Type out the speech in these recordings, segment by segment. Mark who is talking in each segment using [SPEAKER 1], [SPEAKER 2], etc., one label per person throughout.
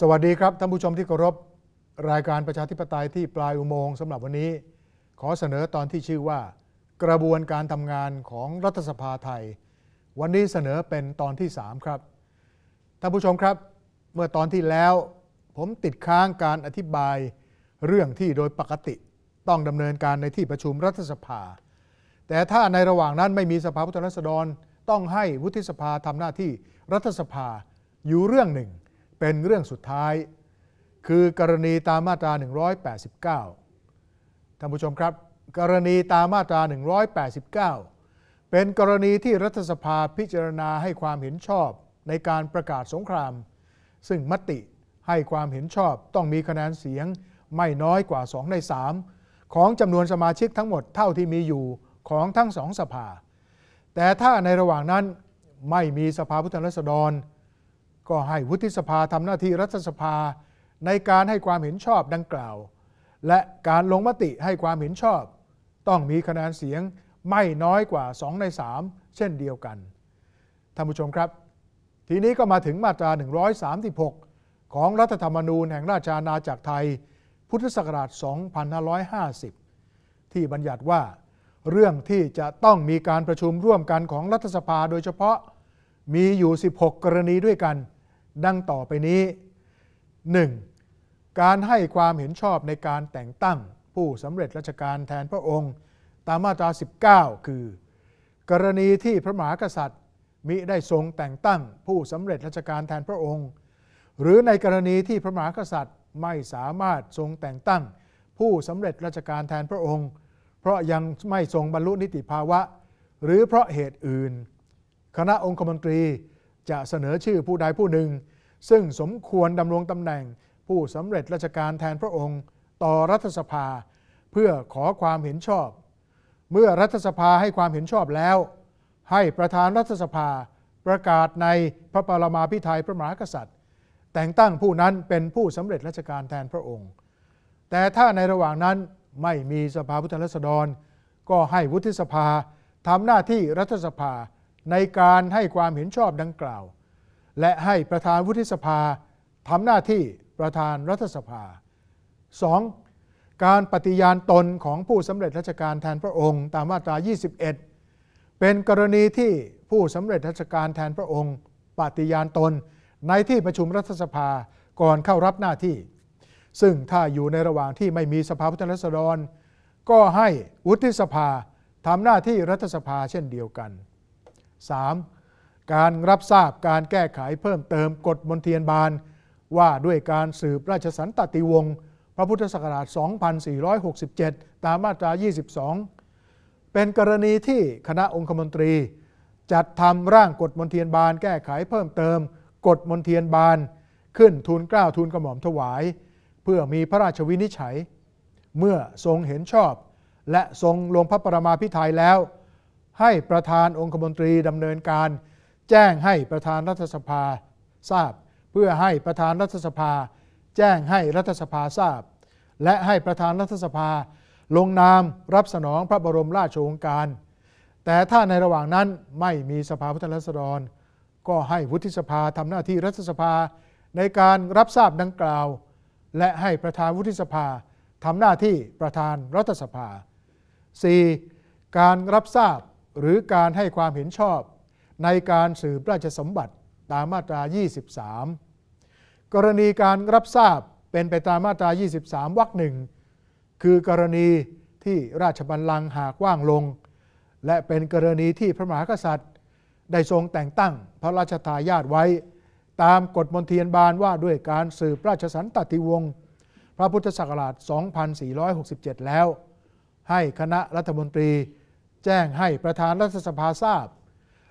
[SPEAKER 1] สวัสดีครับท่านผู้ชมที่เคารพรายการประชาธิปไตยที่ปลายอุโมงค์สำหรับวันนี้ ขอเสนอตอนที่ชื่อว่า กระบวนการทำงานของรัฐสภาไทย วันนี้เสนอเป็นตอนที่ 3 ครับท่านผู้ชมครับ เมื่อตอนที่แล้ว ผมติดค้างการอธิบายเรื่องที่โดยปกติต้องดำเนินการในที่ประชุมรัฐสภา แต่ถ้าในระหว่างนั้นไม่มีสภาผู้แทนราษฎร ต้องให้วุฒิสภาทำหน้าที่รัฐสภาอยู่เรื่องหนึ่ง เป็นเรื่องสุดท้าย คือกรณีตามมาตรา 189 ท่านผู้ชมครับ กรณีตามมาตรา 189 เป็นกรณีที่รัฐสภาพิจารณาให้ความเห็นชอบในการประกาศสงคราม ซึ่งมติให้ความเห็นชอบต้องมีคะแนนเสียงไม่น้อยกว่า 2 ใน 3 ของจำนวนสมาชิกทั้งหมดเท่าที่มีอยู่ของทั้งสองสภา แต่ถ้าในระหว่างนั้นไม่มีสภาผู้แทนราษฎร ก็ให้วุฒิสภาทำหน้าที่รัฐสภาในการให้ความเห็นชอบดังกล่าว และการลงมติให้ความเห็นชอบ ต้องมีคะแนนเสียงไม่น้อยกว่า 2 ใน 3 เช่นเดียวกันท่านผู้ชมครับ ทีนี้ก็มาถึงมาตรา 136 ของรัฐธรรมนูญแห่งราชอาณาจักรไทย พุทธศักราช 2550 ที่บัญญัติว่า เรื่องที่จะต้องมีการประชุมร่วมกันของรัฐสภาโดยเฉพาะมีอยู่ 16 กรณีด้วยกัน ดังต่อไปนี้ 1. การให้ความเห็นชอบในการแต่งตั้งผู้สำเร็จราชการแทนพระองค์ตามมาตรา 19 คือ กรณีที่พระมหากษัตริย์มิได้ทรงแต่งตั้งผู้สำเร็จราชการแทนพระองค์ หรือในกรณีที่พระมหากษัตริย์ไม่สามารถทรงแต่งตั้ง ผู้สำเร็จราชการแทนพระองค์ เพราะยังไม่ทรงบรรลุนิติภาวะ หรือเพราะเหตุอื่น คณะองคมนตรี จะเสนอชื่อผู้ใดผู้หนึ่ง ซึ่งสมควรดำรงตำแหน่ง ผู้สำเร็จราชการแทนพระองค์ ต่อรัฐสภา เพื่อขอความเห็นชอบ เมื่อรัฐสภาให้ความเห็นชอบแล้ว ให้ประธานรัฐสภาประกาศในพระปรมาภิไธยพระมหากษัตริย์ แต่งตั้งผู้นั้นเป็นผู้สำเร็จราชการแทนพระองค์ แต่ถ้าในระหว่างนั้นไม่มีสภาผู้แทนราษฎร ก็ให้วุฒิสภาทำหน้าที่รัฐสภา ในการให้ความเห็นชอบดังกล่าว และให้ประธานวุฒิสภาทำหน้าที่ประธานรัฐสภา 2. การปฏิญาณตนของผู้สำเร็จราชการแทนพระองค์ ตามมาตรา 21 เป็นกรณีที่ผู้สำเร็จราชการแทนพระองค์ ปฏิญาณตนในที่ประชุมรัฐสภาก่อนเข้ารับหน้าที่ ซึ่งถ้าอยู่ในระหว่างที่ไม่มีสภาผู้แทนราษฎร ก็ให้วุฒิสภาทำหน้าที่รัฐสภาเช่นเดียวกัน 3. การรับทราบการแก้ไขเพิ่มเติมกฎมนเทียนบาล ว่าด้วยการสืบราชสันตติวงศ์พระพุทธศักราช 2467 ตามมาตรา 22 เป็นกรณีที่คณะองคมนตรี จัดทำร่างกฎมนเทียนบาล แก้ไขเพิ่มเติม กฎมนเทียนบาล ขึ้นทูลเกล้าทูลกระหม่อมถวาย เพื่อมีพระราชวินิจฉัย เมื่อทรงเห็นชอบ และทรงลงพระปรมาภิไธยแล้ว ให้ประธานองคมนตรีดำเนินการ แจ้งให้ประธานรัฐสภาทราบ เพื่อให้ประธานรัฐสภา แจ้งให้รัฐสภาทราบ และให้ประธานรัฐสภา ลงนามรับสนองพระบรมราชโองการ แต่ถ้าในระหว่างนั้นไม่มีสภาผู้แทนราษฎร ก็ให้วุฒิสภาทำหน้าที่รัฐสภาในการรับทราบดังกล่าว และให้ประธานวุฒิสภาทำหน้าที่ประธานรัฐสภา 4. การรับทราบ หรือการให้ความเห็นชอบในการสืบราชสมบัติตามมาตรา 23 กรณีการรับทราบเป็นไปตามมาตรา 23 วรรคหนึ่งคือกรณีที่ราชบัลลังก์หากว่างลง และเป็นกรณีที่พระมหากษัตริย์ ได้ทรงแต่งตั้งพระราชทายาทไว้ ตามกฎมนเทียนบาลว่าด้วยการสืบราชสันตติวงศ์พระพุทธศักราช 2467 แล้ว ให้คณะรัฐมนตรี แจ้งให้ประธานรัฐสภาทราบ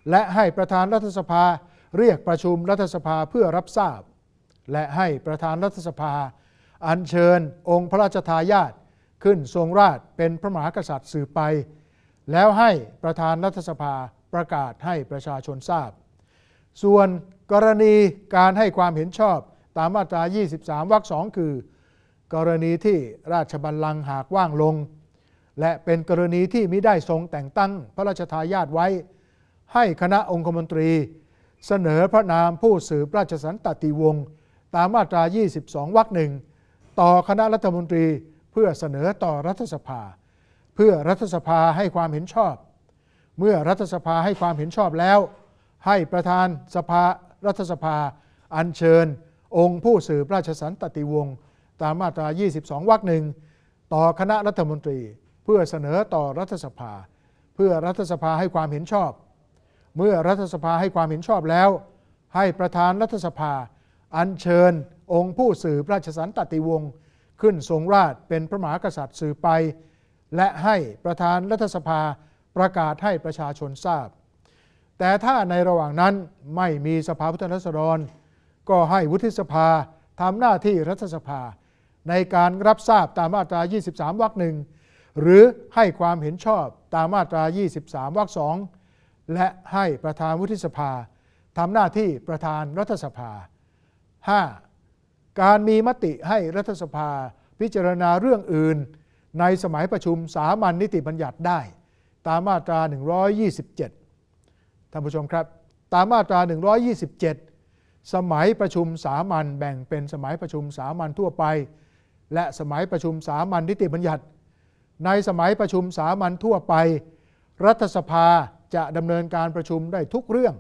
[SPEAKER 1] และให้ประธานรัฐสภาเรียกประชุมรัฐสภาเพื่อรับทราบ และให้ประธานรัฐสภา อัญเชิญองค์พระราชทายาทขึ้นทรงราชเป็นพระมหากษัตริย์สืบไป แล้วให้ประธานรัฐสภาประกาศให้ประชาชนทราบ ส่วนกรณีการให้ความเห็นชอบตามมาตรา 23 วรรคสองคือ กรณีที่ราชบัลลังก์หากว่างลง และเป็นกรณีที่มิได้ทรงแต่งตั้งพระราชทายาทไว้ ให้คณะองคมนตรี เสนอพระนามผู้สืบราชสันตติวงศ์ตามมาตรา 22 วรรคหนึ่งต่อคณะรัฐมนตรีเพื่อเสนอต่อรัฐสภา เพื่อรัฐสภาให้ความเห็นชอบ เมื่อรัฐสภาให้ความเห็นชอบแล้ว ให้ประธานสภารัฐสภา อัญเชิญ องค์ผู้สืบราชสันตติวงศ์ตามมาตรา 22 วรรคหนึ่งต่อคณะรัฐมนตรี เพื่อเสนอต่อรัฐสภา เพื่อรัฐสภาให้ความเห็นชอบ เมื่อรัฐสภาให้ความเห็นชอบแล้ว ให้ประธานรัฐสภา อัญเชิญองค์ผู้สืบราชสันตติวงศ์ขึ้นทรงราชเป็นพระมหากษัตริย์สืบไป และให้ประธานรัฐสภาประกาศให้ประชาชนทราบ แต่ถ้าในระหว่างนั้นไม่มีสภาผู้แทนราษฎร ก็ให้วุฒิสภาทำหน้าที่รัฐสภา ในการรับทราบตามมาตรา 23 วรรคหนึ่ง หรือให้ความเห็นชอบตามมาตรา 23 วรรคสองและให้ประธานวุฒิสภาทำหน้าที่ประธานรัฐสภา 5. การมีมติให้รัฐสภาพิจารณาเรื่องอื่น ในสมัยประชุมสามัญนิติบัญญัติได้ ตามมาตรา 127 ท่านผู้ชมครับ ตามมาตรา 127 สมัยประชุมสามัญแบ่งเป็นสมัยประชุมสามัญทั่วไป และสมัยประชุมสามัญนิติบัญญัติ ในสมัยประชุมสามัญทั่วไป รัฐสภาจะดำเนินการประชุมได้ทุกเรื่อง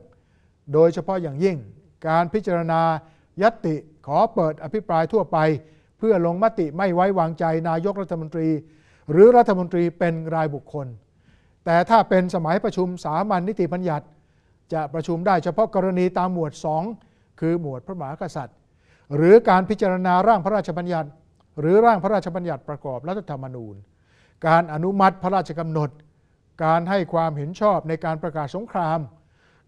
[SPEAKER 1] โดยเฉพาะอย่างยิ่ง การพิจารณายติขอเปิดอภิปรายทั่วไป เพื่อลงมติไม่ไว้วางใจนายกรัฐมนตรี หรือรัฐมนตรีเป็นรายบุคคล แต่ถ้าเป็นสมัยประชุมสามัญนิติบัญญัติ จะประชุมได้เฉพาะกรณีตามหมวด 2 คือหมวดพระมหากษัตริย์ หรือการพิจารณาร่างพระราชบัญญัติ หรือร่างพระราชบัญญัติประกอบรัฐธรรมนูญ การอนุมัติพระราชกำหนด การให้ความเห็นชอบในการประกาศสงคราม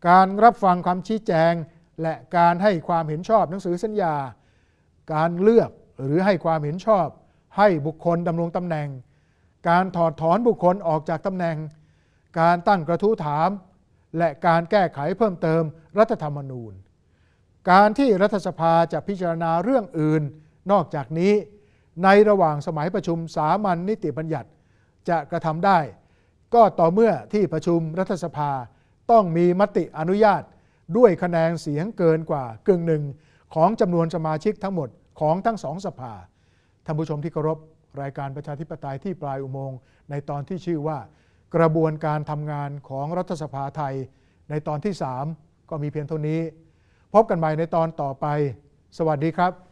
[SPEAKER 1] การรับฟังความชี้แจง และการให้ความเห็นชอบหนังสือสัญญา การเลือกหรือให้ความเห็นชอบ ให้บุคคลดำรงตำแหน่ง การถอดถอนบุคคลออกจากตำแหน่ง การตั้งกระทู้ถาม และการแก้ไขเพิ่มเติมรัฐธรรมนูญ การที่รัฐสภาจะพิจารณาเรื่องอื่น นอกจากนี้ในระหว่างสมัยประชุมสามัญนิติบัญญัติ จะกระทำได้ ก็ต่อเมื่อที่ประชุมรัฐสภาต้องมีมติอนุญาตด้วยคะแนนเสียงเกินกว่ากึ่งหนึ่งของจำนวนสมาชิกทั้งหมดของทั้งสองสภาท่านผู้ชมที่เคารพรายการประชาธิปไตยที่ปลายอุโมงค์ในตอนที่ชื่อว่า กระบวนการทำงานของรัฐสภาไทย ในตอนที่ 3 ก็มีเพียงเท่านี้ พบกันใหม่ในตอนต่อไป สวัสดีครับ